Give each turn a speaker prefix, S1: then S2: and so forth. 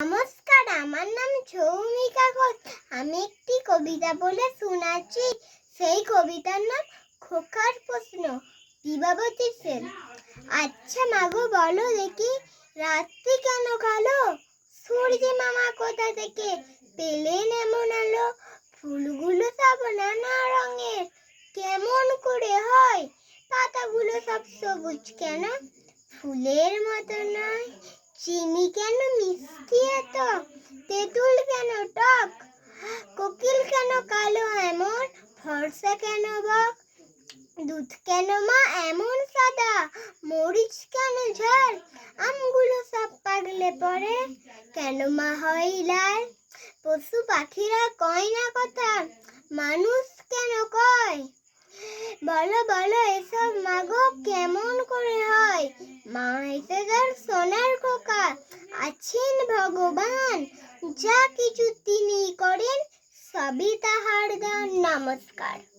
S1: নমস্কার, আমার নাম ছৌমিকা ঘোষ। আমি একটি কবিতা বলে শোনাচ্ছি। সেই কবিতার নাম খোকার প্রশ্ন দিবাবতী সেন। আচ্ছা মাগো বলো দেখি, রাত্রি কেন কালো? সূর্য মামা কোথা থেকে পেলেন এমন আলো? ফুলগুলো সব নানা রঙের, কেমন করে হয়? পাতাগুলো সব সবুজ কেন? ফুলের মতো নয়। চিনি কেন মিষ্টি এত? তেঁতুল কেন টক? কোকিল কেন কালো এমন? ফর্সা কেন বক? দুধ কেন মা এমন সাদা? মরিচ কেন ঝাল? আমগুলো সব পাগলে পড়ে। কেন মা হয় লাল? পশু পাখিরা কয় না কথা? মানুষ কেন কয়? বলো বলো, এসব মাগো কেমন করে হয়? মা এসে খোকা আছেন ভগবান। যা কিছু তিনি করেন সবই তাহার দান। নমস্কার।